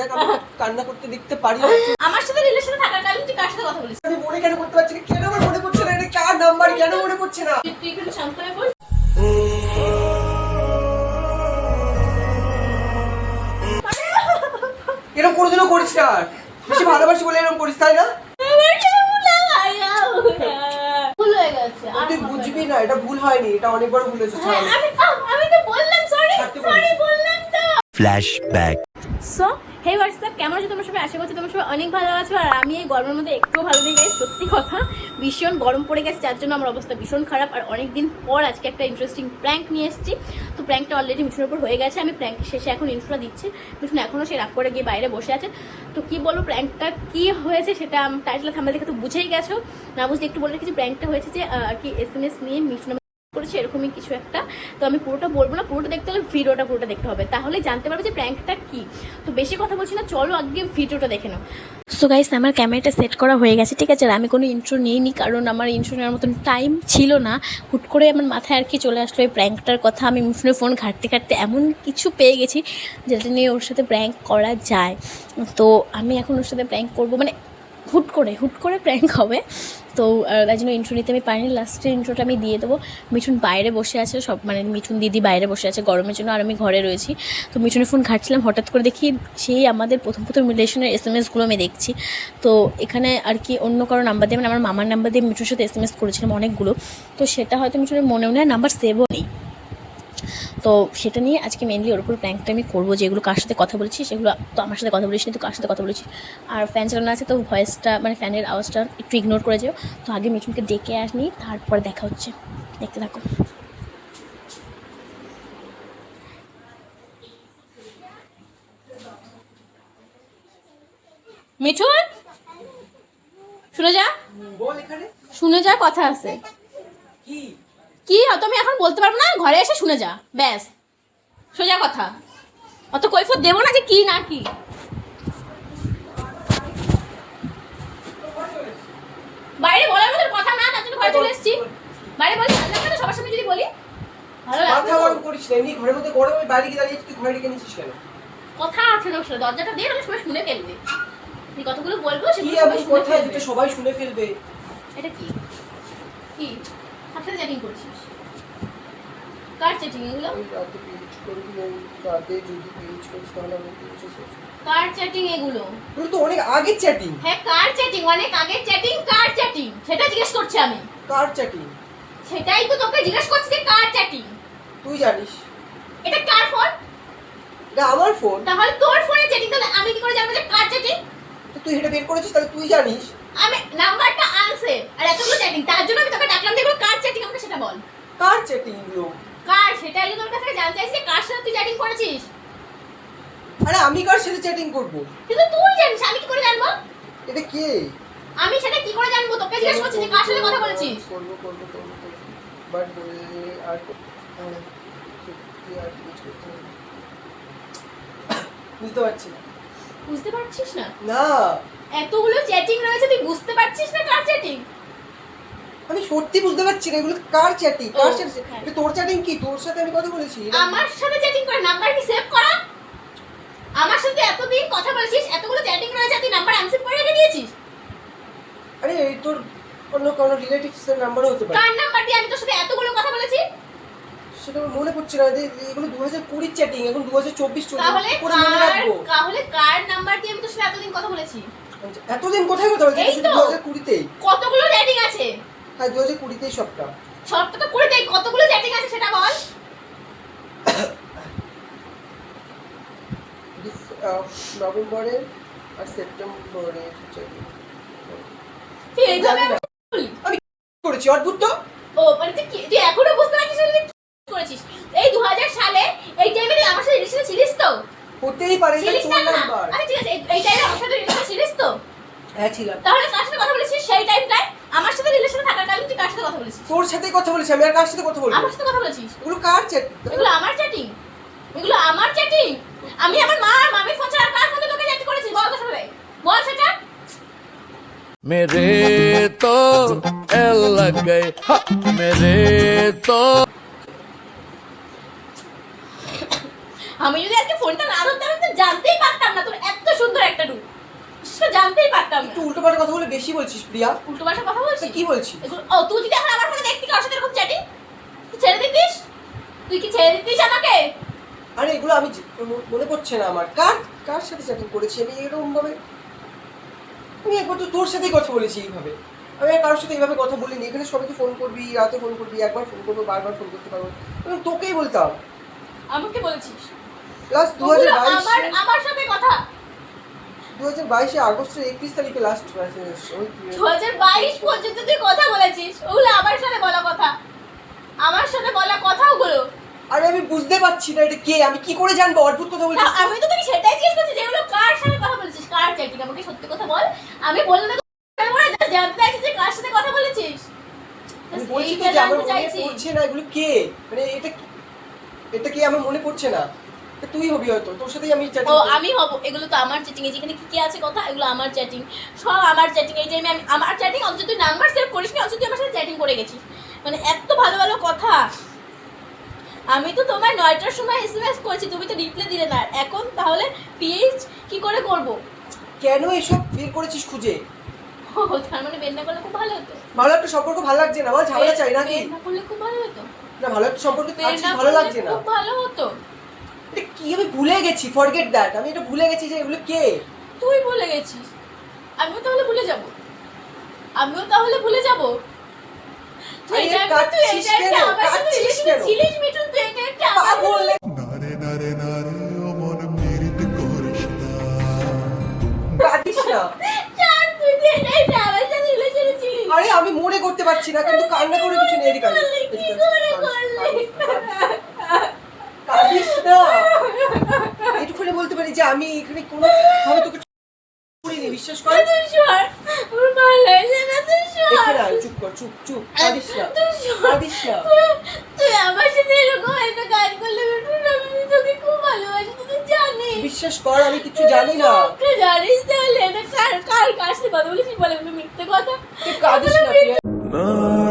দেখ আমি কান্না করতে দেখতে পারি আমার সাথে রিলেশনে থাকাকালীন তুই কার সাথে কথা বলিস আমি মনে কেন করতে পারছি? না কেন আমার মনে পড়ছে না? এটা কার নাম্বার কেন মনে পড়ছে না? তুই একটু শান্ত হয়ে বল এরকম কোনোদিনও করিস না বেশি ভালোবাসি বলে এরকম করিস তাই না? হয়ে তুই বুঝবি না। এটা ভুল হয়নি এটা অনেক বড় ভুল হয়েছে হ্যাঁ, আমি তো বললাম সরি সরি বললাম তো। Flashback. সো হে হোয়াটসঅ্যাপ কেমন আছো তোমরা সবাই? আশা করছি তোমরা সবাই অনেক ভালো আছো। আর আমি এই গরমের মধ্যে একটু ভালো নেই গাইস সত্যি কথা। ভীষণ গরম পড়ে গেছে, যার জন্য আমার অবস্থা ভীষণ খারাপ। আর অনেক দিন পর আজকে একটা ইন্টারেস্টিং প্র্যাঙ্ক নিয়ে এসেছি। তো প্র্যাঙ্কটা অলরেডি মিঠুনের উপর হয়ে গেছে। আমি প্র্যাঙ্ক শেষে এখন ইন্ট্রোটা দিচ্ছি। মিঠুন এখনও সে রাগ করে গিয়ে বাইরে বসে আছে। তো কি বলব প্র্যাঙ্কটা কি হয়েছে সেটা টাইটেল থামলে দেখে তো বুঝেই গেছো। না বুঝতে একটু বলে রেখেছি প্র্যাঙ্কটা হয়েছে যে আর কি এস এম এস নিয়ে মিঠুন করেছে, এরকমই কিছু একটা। তো আমি পুরোটা বলব না, পুরোটা দেখতে হলে ভিডিওটা পুরোটা দেখতে হবে। তাহলে জানতে পারবে যে প্র্যাঙ্কটা কি। তো বেশি কথা বলছি না, চলো আগে ভিডিওটা দেখে নাও। সো গাইস আমার ক্যামেরাটা সেট করা হয়ে গেছে, ঠিক আছে? আর আমি কোনো ইন্ট্রো নিইনি, কারণ আমার ইন্ট্রো নেওয়ার মতন টাইম ছিল না। হুট করে আমার মাথায় আর কি চলে আসলো এই প্র্যাঙ্কটার কথা। আমি মিশনের ফোন ঘাটতে ঘাটতে এমন কিছু পেয়ে গেছি, যেটা নিয়ে ওর সাথে প্র্যাঙ্ক করা যায়। তো আমি এখন ওর সাথে প্র্যাঙ্ক করব। মানে হুট করে হুট করে প্র্যাঙ্ক হবে। তো তাই জন্য ইন্ট্রো নিতে আমি পারিনি। লাস্টের ইন্ট্রোটা আমি দিয়ে দেবো। মিঠুন বাইরে বসে আছে, সব মানে মিঠুন দিদি বাইরে বসে আছে গরমের জন্য, আর আমি ঘরে রয়েছি। তো মিঠুনের ফোন ঘাটছিলাম, হঠাৎ করে দেখি সেই আমাদের প্রথম প্রথম রিলেশনের এস এম এসগুলো আমি দেখছি। তো এখানে আর কি অন্য কারও নাম্বার দিয়ে মানে আমার মামার নাম্বার দিয়ে মিঠুনের সাথে এস এম এস করেছিলাম অনেকগুলো। তো সেটা হয়তো মিঠুনের মনে মনেও নেই নাম্বার সেভও নেই। তো সেটা নিয়ে আজকে মেনলি ওর উপর প্র্যাঙ্কটা আমি করব যেগুলো কার সাথে কথা বলেছি সেগুলো তো আমার সাথে কথা বলিস নি তো কার সাথে কথা বলেছি। আর ফ্যান চালানো আছে তো ভয়েসটা মানে ফ্যানের আওয়াজটা একটু ইগনোর করে যাও। তো আগে মিঠুনকে ডেকে আসনি তারপর দেখা হচ্ছে। দেখতে থাকো। মিঠুন? শুনে যা। শুনে যা কথা আছে। কি? কি? অত আমি এখন বলতে পারব না? ঘরে এসে শুনে যা। ব্যাস। সোজা কথা। অত কৈফত দেবো না যে কি না কি। বাইরে বলার মতো কথা না তার জন্য ঘরে চলে এসেছি। বাইরে বলি ভালো লাগবে না সবার সামনে যদি বলি ভালো গরম করিস না এমনি ঘরের মধ্যে গরম বাইরে গিয়ে দাঁড়িয়ে তুই ঘরে ডেকে নিচ্ছিস কেন? কথা আছে না ওর দরজাটা দিয়ে আমি সবাই শুনে ফেলবে। তুই কতগুলো বলব সেগুলো সবাই শুনে ফেলবে। এটা কি? কি? কার সাথে চ্যাটিং করছিস। কার চ্যাটিং এগুলো? রাতে পেজ করবি ওই রাতে যদি পেজ করিস তাহলে আমি পেজে কার চ্যাটিং এগুলো। তুই তো অনেক আগের চ্যাটিং হ্যাঁ কার চ্যাটিং অনেক আগের চ্যাটিং কার চ্যাটিং সেটা জিজ্ঞেস করছি আমি। কার চ্যাটিং সেটাই তো তোকে জিজ্ঞেস করছি যে কার চ্যাটিং তুই জানিস। এটা কার ফোন এটা আমার ফোন তাহলে তোর ফোনে চ্যাটিং তাহলে আমি কি করে জানব যে কার চ্যাটিং তুই এটা বের করেছিস তাহলে তুই জানিস। আমি নাম্বারটা আনছে। আর এতগুলো চ্যাটিং তার জন্য আমি তোকে ডাকলাম এগুলো কার চ্যাটিং আমাকে সেটা বল। কার চ্যাটিংগুলো কার? সেটাই তো তোর কাছে জানতে চাইছি যে কার সাথে তুই চ্যাটিং করেছিস। আরে আমি কার সাথে চ্যাটিং করব? কিন্তু তুই জানিস আমি কি করে জানব? এটা কে? আমি সেটা কি করে জানব? তোকে জিজ্ঞেস করছি যে কার সাথে কথা বলেছিস। করব করব করব বাট আর আর সত্যি আর কিছু বুঝতে পারছি না। বুঝতে পারছিস না? না। এতগুলো চ্যাটিং রয়েছে তুই বুঝতে পারছিস না কার চ্যাটিং আমি সত্যি বুঝতে পারছি না এগুলো কার চ্যাটিং কার হ্যাঁ। এটা তোর চ্যাটিং কি? তোর সাথে আমি কথা বলেছি আমার সাথে চ্যাটিং করে নাম্বার কি সেভ করা? আমার সাথে এতদিন কথা বলেছিস এতগুলো চ্যাটিং রয়েছে তুই নাম্বার আনসেভ করে রেখে দিয়েছিস? আরে এই তোর অন্য কোনো রিলেটিভস এর নাম্বারও হতে পারে। কার নাম্বার দিয়ে আমি তোর সাথে এতগুলো কথা বলেছি? সেটা মনে পড়ছে না। এগুলো দু হাজার কুড়ির চ্যাটিং এখন দু হাজার চব্বিশ চলছে। তাহলে করে মনে কার রাখব। তাহলে কার নাম্বার দিয়ে আমি সাথে এতদিন কথা বলেছি? এতদিন কোথায় কথা বলছি? দু হাজার কুড়িতেই। কতগুলো চ্যাটিং আছে? হ্যাঁ দু হাজার কুড়িতেই সবটা। সবটা তো করে কতগুলো চ্যাটিং আছে সেটা বল। নভেম্বরে আর সেপ্টেম্বরে। আমি করেছি? অদ্ভুত তো? ও মানে তুই কি- তুই এখনও বুঝতে পারছিস করেছিস এই 2000 সালে এই টাইমে তুই আমার সাথে রিলেশনে ছিলিস তো হতেই পারে এটা ছিলিস তোর না না নাম্বার আরে ঠিক আছে এই- এই টাইমে আমার সাথে রিলেশনে ছিলিস তো হ্যাঁ ছিলাম তাহলে কার সাথে কথা বলেছিস সেই টাইমটায় আমার সাথে রিলেশনে থাকাকালীন তুই কার সাথে কথা বলেছিস তোর সাথে কথা বলেছি আমি আর কার সাথে কথা বলবো আমার সাথে কথা বলেছিস এগুলো কার চ্যাটিং এগুলো আমার চ্যাটিং এগুলো আমার চ্যাটিং আমি আমার মা আর মামির ফোন ছাড়া আর কার ফোনে তোকে চ্যাট করেছিস বল তো সাথে বল সেটা मेरे तो एल लग गए हा, मेरे तो আমি যদি আজকে ফোনটা না ধরতাম আমি তো জানতেই পারতাম না তোর এত সুন্দর একটা সেটা জানতেই পারতাম একটু উল্টো পাল্টা কথা বলে বেশি বলছিস প্রিয়া। উল্টো পাল্টা কথা বলছিস? কি বলছিস? ও তুই যদি এখন আমার সাথে দেখতি কারোর সাথে এরকম চ্যাটিং ছেড়ে দিতিস? তুই কি ছেড়ে দিতিস আমাকে? আরে এগুলো আমি মনে পড়ছে না আমার। কার কার সাথে চ্যাটিং করেছি আমি এরকম ভাবে আমি একবার তো তোর সাথেই কথা বলেছি এইভাবে। আমি আর কারোর সাথে এইভাবে কথা বলিনি। এখানে সবাইকে ফোন করবি রাতে ফোন করবি একবার ফোন করব বারবার ফোন করতে পারব। আমি তোকেই বলতাম। আমাকে বলেছিস? লাস্ট দু হাজার বাইশে আমার সাথে কথা। দু হাজার বাইশে আগস্টের একত্রিশ তারিখে লাস্ট মেসেজ এসছে ওই দু হাজার বাইশ পর্যন্ত তুই কথা বলেছিস। ওগুলো আমার সাথে বলা কথা। আমার সাথে বলা কথা ওগুলো। আরে আমি বুঝতে পারছি না এটা কে আমি কি করে জানব? অদ্ভুত কথা বলছিস। আমি তো তোকে সেটাই জিজ্ঞেস করছি যেগুলো কার সাথে কথা বলেছিস? কার চ্যাটিং আমাকে সত্যি কথা বল? আমি বললে না জানতে চাইছিস যে কার সাথে কথা বলেছিস। আমি বলছি তো যে আমার মনে পড়ছে না এগুলো কে? মানে এটা এটা কে আমার মনে পড়ছে না? তুই হবি হয়তো তোর সাথেই আমি chatting ও আমি হব এগুলো তো আমার চ্যাটিং যেখানে কি কি আছে কথা এগুলো আমার চ্যাটিং সব আমার চ্যাটিং এই টাইমে আমি আমার চ্যাটিং অথচ তুই নাম্বার সেভ করিস নি অথচ তুই আমার সাথে চ্যাটিং করে গেছিস। মানে এত ভালো ভালো কথা। আমি তো তোমার নয়টার সময় এসএমএস করেছি তুমি তো রিপ্লাই দিলে না। এখন তাহলে পিএইচ কি করে করব? কেন এসব বের করেছিস খুঁজে? ও তার মানে বের না করলে খুব ভালো হতো। ভালো একটা সম্পর্ক ভালো লাগছে না? বল ঝামেলা চাই না করলে খুব ভালো হতো। না ভালো একটা সম্পর্ক আছিস ভালো লাগছে না। খুব ভালো হতো। কি আমি ভুলে গেছি ফরগেট দ্যাট আমি এটা ভুলে গেছি যে এগুলো কে? তুই ভুলে গেছিস। আমিও তাহলে ভুলে যাব। আমিও তাহলে ভুলে যাব। মন আরে আমি মনে করতে পারছি না কিন্তু কান্না করে কিছু নেই এদিকে আয়। করলি, কি এদিকে করে আয়। করলি? কাঁদিস না? বলতে পারি যে আমি এখানে কোনো ভাবে তোকে করিনি বিশ্বাস কর। এখানে আয় চুপ কর চুপ চুপ কাঁদিস না তুই কাঁদিস না। তুই- তুই আমার সাথে এরকম একটা কাজ করলে মিঠুন আমি তোকে খুব ভালোবাসি তুই তো জানিস। বিশ্বাস কর আমি কিছু জানি না। তুই জানিস তাহলে এটা কার কার কার সাথে কথা বলিস বলে মিথ্যে কথা? তুই কাঁদিস না প্রিয়া। না।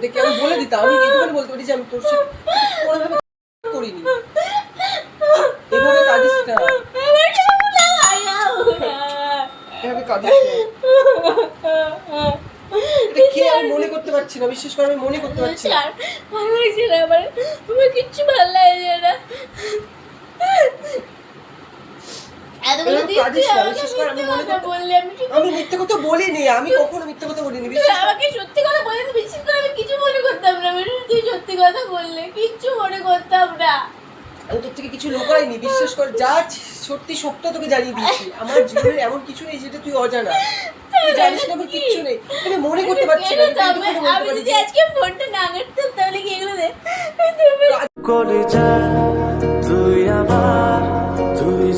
এটাকে আমি বলে দিতাম আমি এইটুকুনি বলতে পারি যে আমি তোর সাথে কোনোভাবে করিনি। এভাবে কাঁদিস না? এভাবে কাঁদিস এটা কে মনে করতে পারছি না বিশ্বাস কর আমি মনে করতে পারছি না। ভালো লাগছে না আমার আমার কিচ্ছু ভালো লাগছে না। এতগুলো দিন তুই আমাকে আমি মিথ্যে কথা বললি আমি ঠিক আমি মিথ্যে কথা বলিনি আমি কখনো মিথ্যে কথা বলিনি তুই বিশ্বাস কর। আমাকে সত্যি কথা বলে তুই বিশ্বাস করে আমি কিছু মনে করতাম না আমি তুই সত্যি কথা বললে কিচ্ছু মনে করতাম না। আমি তোর থেকে কিছু লুকাইনি বিশ্বাস কর যা সত্যি সত্য তোকে জানিয়ে দিয়েছি। আমার জীবনে এমন কিছু নেই যেটা তুই অজানা। তুই জানিস না আমার কিচ্ছু নেই। আমি মনে করতে পারছি না আমি যদি আজকে ফোনটা না কাটতাম তাহলে কি এগুলো দে? করে যা তুই আমার তুই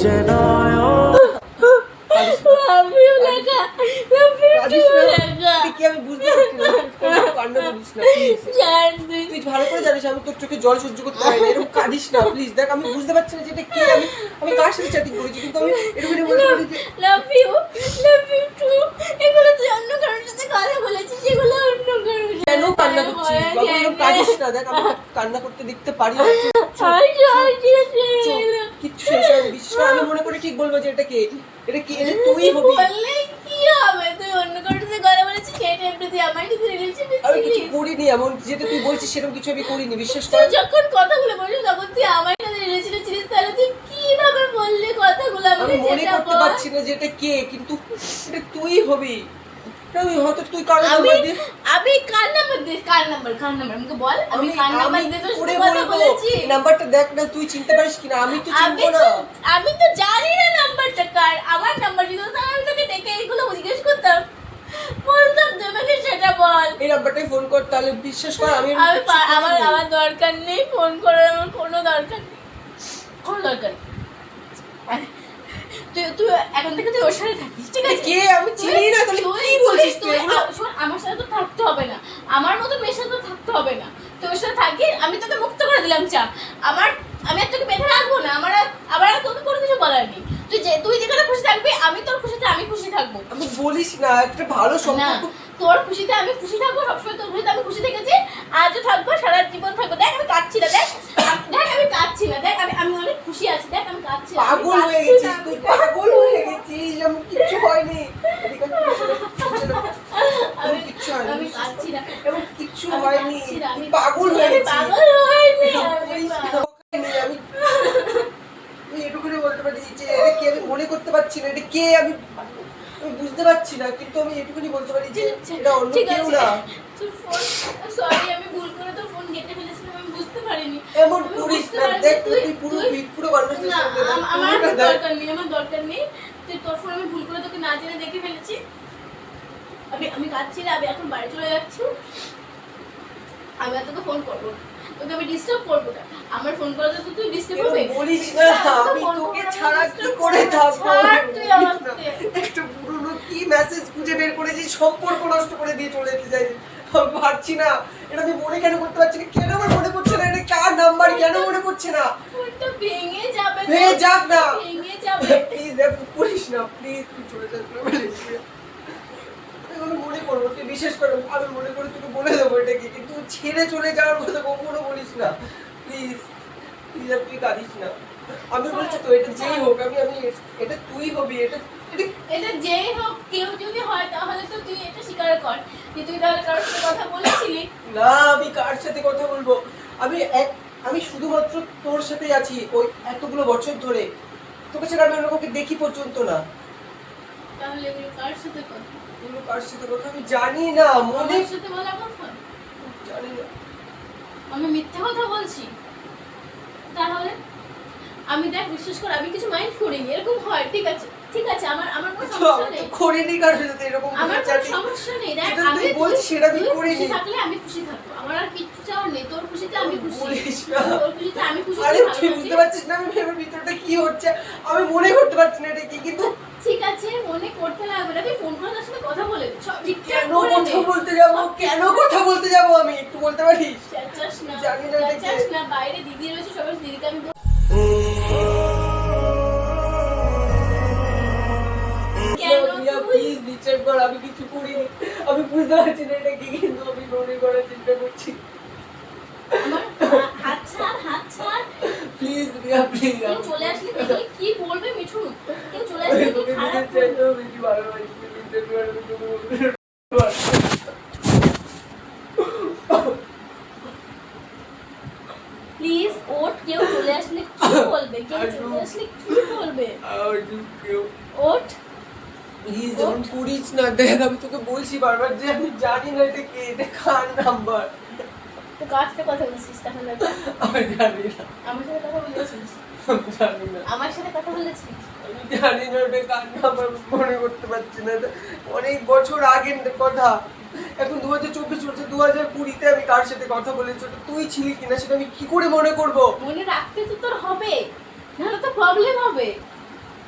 যে নয় love you লেখা love you কাঁদিস too না। লেখা তুই কি আমি বুঝতে পারছি না কান্না করিস না প্লিজ জান তুই তুই ভালো করে জানিস আমি তোর চোখে জল সহ্য করতে পারি এরকম কাঁদিস না প্লিজ দেখ, আমি বুঝতে পারছি না যে এটা কে আমি আমি কার সাথে করেছি কিন্তু আমি কান্না করছিস না। দেখ আমি কান্না করতে দেখতে পারি চুপ, আয়, আয়, ঠিক আছে। চুপ, কিচ্ছু শেষ হয়নি বিশেষ করে আমি মনে করে ঠিক বলব যে এটা কে এটা কে এটা তুই হবি বললে কি হবে তুই অন্য কারোর সাথে কথা বলেছিস সেই টাইমটা তুই আমার সাথে রিলেশনে আমি কিছু ছিলিস করিনি এমন যেটা তুই বলছিস সেরকম কিছু আমি করিনি বিশ্বাস তুই কর। যখন কথাগুলো বলিস তখন তুই আমার সাথে রিলেশনে ছিলিস তাহলে তুই কীভাবে বললি কথাগুলো? আমি মনে করতে পারছি না যে এটা কে কিন্তু এটা তুই হবি। আমি হয়তো তুই কারও নাম্বার দিয়ে আমি কার নাম্বার দিস? কার নাম্বার? কার নাম্বার? আমাকে বল। আমি কার নাম্বার দিয়ে তোর কথা বলেছি। নাম্বারটা দেখ না তুই চিনতে পারিস কিনা? আমি তো চিনবো না। আমি তো জানি না নাম্বারটা কার। আমার নাম্বার দিত তাহলে তোকে ডেকে এগুলো জিজ্ঞেস করতাম। বলতাম তুই আমাকে সেটা বল? এই নাম্বারটাই ফোন কর তাহলে বিশ্বাস কর আমি আমি পা- আমার আমার দরকার নেই ফোন করার আমার কোনো দরকার নেই। কোনো দরকার নেই। তুই তুই এখন থেকে তুই ওর সাথে থাকিস ঠিক আছে? কে? আমি চিনি না তাহলে তুই- কি বলছিস তুই তুই এগুলো? আ- শোন আমার সাথে তো থাকতে হবে না। আমার মতো মেয়ের সাথে তো থাকতে হবে না। তুই ওর সাথে থাকি আমি তোকে মুক্ত করে দিলাম চা। আমার আমি আর তোকে বেঁধে রাখব না। আমার আর- আমার আর তোকে কোনো কিছু বলার নেই। তুই যে তুই যেখানে খুশি থাকবি আমি তোর খুশিতে আমি খুশি থাকব। আমি বলিস না একটা ভালো সম্পর্ক। তোর খুশিতে আমি খুশি থাকব সবসময় তোর খুশিতে আমি খুশি থেকেছি আজও থাকব সারা জীবন থাকব। দেখ আমি কাটছি না দেখ আম- দেখ আমি কাঁদছি না দেখ আমি আমি অনেক খুশি আছি দেখ আমি কাঁদছি না, আমি পাগল হয়ে কাঁদছি গেছিস না, তুই আমি পাগল হয়ে গেছিস আমি কিচ্ছু হয়নি এদিকে পিছনে, পিছনে। আমি কিচ্ছু হয়নি। আমি কাঁদছি না এবং কিচ্ছু আমি হয়নি কাঁদছি না, আমি তুই পাগল হয়ে আমি গেছিস পাগল হয়নি এরকম আমি করিস না, পাগল। হয়নি, আমি আমি এটুকুনি বলতে পারি যে এটা কে আমি মনে করতে পারছি না এটা কে আমি আমি বুঝতে পারছি না কিন্তু আমি এটুকুনি বলতে পারি যে এটা অন্য কেউ না। সরি আমি ভুল করে তোর ফোন কেটে ফেলেছিলাম আমি বুঝতে পারিনি। এমন না দেখ তুই- পুরো পুরো কনভারসেশন আমার দরকার নেই আমার দরকার নেই। তুই তোর ফোন আমি ভুল করে তোকে না জেনে দেখে ফেলেছি। আমি আমি কাঁদছি না আমি এখন বাড়ি চলে যাচ্ছি। আমি আর তোকে ফোন করব না। তোকে আমি ডিস্টার্ব করব না। আমার ফোন করাতে তো তুই ডিস্টার্ব হবে বলিস না আমি তোকে ছাড়া কি করে করব থাকব? তুই আমাকে। একটু পুরনো কি মেসেজ খুঁজে বের করেছিস সম্পর্ক নষ্ট করে দিয়ে চলে যেতে চাই। পারছি না। এটা আমি মনে কেন করতে পারছি না? কেন আমার মনে পড়ছে না? এটা কার নাম্বার কেন মনে পড়ছে না? ভেঙে যাবে ভেঙে যাক না। ভেঙে যাবে। প্লিজ করিস না প্লিজ তুই চলে যাস না আমি মনে করব তুই বিশেষ করে আমি মনে করে তোকে বলে দেবো এটাকে। কিন্তু ছেড়ে চলে যাওয়ার কথা কখনো বলিস না। প্লিজ প্লিজ আর তুই কাঁদিস না। আমি বলছি তো এটা যেই হোক আমি আমি এটা তুই হবি এটা এটা যেই হোক কেউ যদি হয় তাহলে তো তুই এটা স্বীকার কর যে তুই তাহলে কারোর সাথে কথা বলেছিলি। না আমি কার সাথে কথা বলব? আমি এক আমি শুধুমাত্র তোর সাথেই আছি ওই এতগুলো বছর ধরে। তোকে ছাড়া আমি অন্য দেখি পর্যন্ত না। তাহলে এগুলো কার সাথে কথা? অন্য কার সাথে কথা? আমি জানি না মনে সাথে বলা কথা? জানি না। আমি মিথ্যে কথা বলছি? তাহলে? আমি দেখ বিশ্বাস কর আমি কিছু মাইন্ড করিনি। এরকম হয় ঠিক আছে? ঠিক আছে আমার আমার কোনো সমস্যা আমি নেই। কার সাথে এরকম আমার কোনো সমস্যা নেই। দেখ আমি সেটা তুই করিনি। খুশি থাকলে আমি খুশি থাকব। আমার আর কিচ্ছু নেই। তোর খুশিতে আমি খুশি। তোর খুশিতে আমি খুশি আরে তুই। বুঝতে পারছিস না আমি ভিতরটা কি হচ্ছে? আমি মনে করতে পারছি না এটা কি কিন্তু ঠিক আছে মনে করতে লাগবে না। তুই ফোন করে তার সাথে কথা বলে কেন কথা বলতে যাব? কেন কথা বলতে যাব আমি? একটু বলতে পারিস? না জানি না না। বাইরে দিদি রয়েছে সবাই দিদিকে আমি প্লিজ কর আমি কিছু করিনি। আমি বুঝতে পারছি না এটা কি কিন্তু আমি মনে করার চিন্তা করছি। হাত ছাড় হাত ছাড়। প্লিজ রিয়া প্লিজ চলে আসলে কি বলবে কেউ চলে আসলে কি খারাপ বেশি। প্লিজ ওট কেউ চলে আসলে কি বলবে? কেউ চলে আসলে কি বলবে? ওট? প্লিজ যেমন করিস না দেখ আমি তোকে বলছি বারবার যে আমি জানি না এটা কে এটা কার নাম্বার তো কার সাথে কথা বলছিস তাহলে? আমি জানি না। আমার সাথে কথা বলেছিস? আমি জানি না। আমার সাথে কথা বলেছিস? আমি জানি না ওটা কার নাম্বার মনে করতে পারছি না। অনেক বছর আগের কথা। এখন দু হাজার চব্বিশ চলছে দু হাজার কুড়িতে আমি কার সাথে কথা বলেছি ওটা তুই ছিলি কিনা সেটা আমি কি করে মনে করব? মনে রাখতে তো তোর হবে নাহলে তো প্রবলেম হবে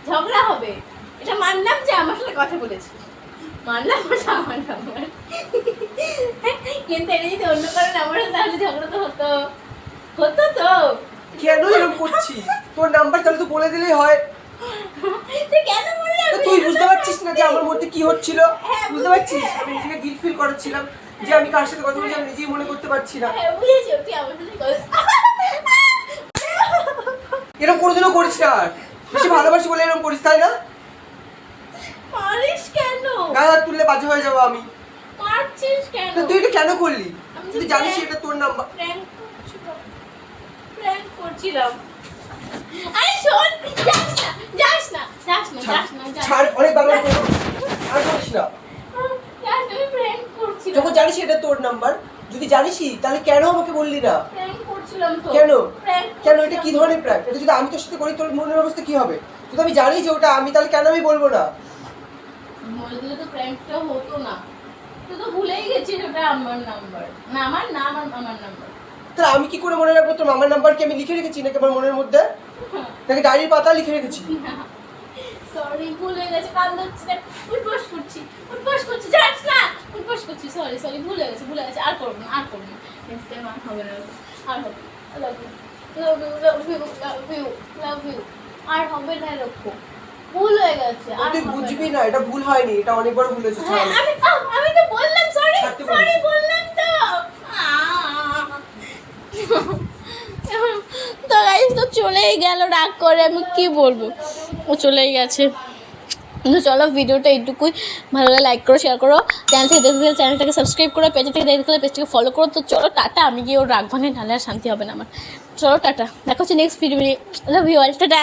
ঝগড়া হবে। এটা মানলাম যে আমার সাথে কথা বলেছিস মানলাম ওটা আমার নাম্বার কিন্তু এটা যদি অন্য কারণে আমার তাহলে ঝগড়া তো হতো। হতো তো। কেন এরকম করছিস? তোর নাম্বার তাহলে তো বলে দিলেই হয়। কেন তুই বুঝতে পারছিস না যে আমার মধ্যে কি হচ্ছিল? হ্যাঁ, বুঝতে পারছিস? আমি নিজেকে গিল্ট ফিল করাচ্ছিলাম যে আমি কার সাথে কথা বলছি আমি নিজেই মনে করতে পারছি না। হ্যাঁ এরকম কোনোদিনও করিস না আর। বেশি ভালোবাসি বলে এরকম করিস তাই না? মারিস কেন? গায়ে হাত তুললে বাজে হয়ে যাব আমি। মারছিস কেন? তুই এটা কেন করলি? তুই জানিস এটা তোর নাম্বার প্র্যাঙ্ক করছিলাম। প্র্যাঙ্ক করছিলাম। আরে শোন যাস না যাস না যাস না যাস না ছাড় অনেক আর করিস না। যখন জানিস এটা তোর নাম্বার যদি জানিসই তাহলে কেন আমাকে বললি না? কেন? কেন এটা কি ধরনের প্র্যাঙ্ক এটা যদি আমি তোর সাথে করি তোর মনের অবস্থা কি হবে? যদি আমি জানি যে ওটা আমি তাহলে কেন আমি বলব না? বলে দিলে তো প্র্যাঙ্কটা হতো না। তুই তো ভুলেই গেছিস ওটা আমার নাম্বার না আমার না আমার আমার নাম্বার তাহলে আমি কি করে মনে রাখব? তোর মামার নাম্বার কি আমি লিখে রেখেছি নাকি আমার মনের মধ্যে? নাকি ডায়েরির পাতা লিখে রেখেছি? সরি ভুলে গেছে কান্দ হচ্ছে দেখ উঠবস করছি উঠবস করছি যাস না! উঠবস করছি সরি সরি ভুলে গেছে ভুলে গেছে। আর করব না আর করব না। নেক্সট টাইম আর হবে না আর হবে love you love you love you love you আর হবে না এরকম। হয়ে গেছে আর তুই বুঝবি না। এটা ভুল হয়নি এটা অনেকবার ভুল হয়েছে হ্যাঁ ছাড়। আমি আমি তো বললাম সরি সরি বললাম তো। তো গাইস তো চলেই গেল রাগ করে আমি কি বলব? ও চলেই গেছে। চলো ভিডিওটা এইটুকুই। ভালো লাগে লাইক করো শেয়ার করো। চ্যানেল থেকে দেখতে গেলে চ্যানেলটাকে সাবস্ক্রাইব করো। পেজ থেকে দেখতে গেলে পেজটাকে ফলো করো। তো চলো টাটা। আমি গিয়ে ওর রাগ ভাঙে নাহলে আর শান্তি হবে না আমার। চলো টাটা। দেখা হচ্ছে next video love you all tata.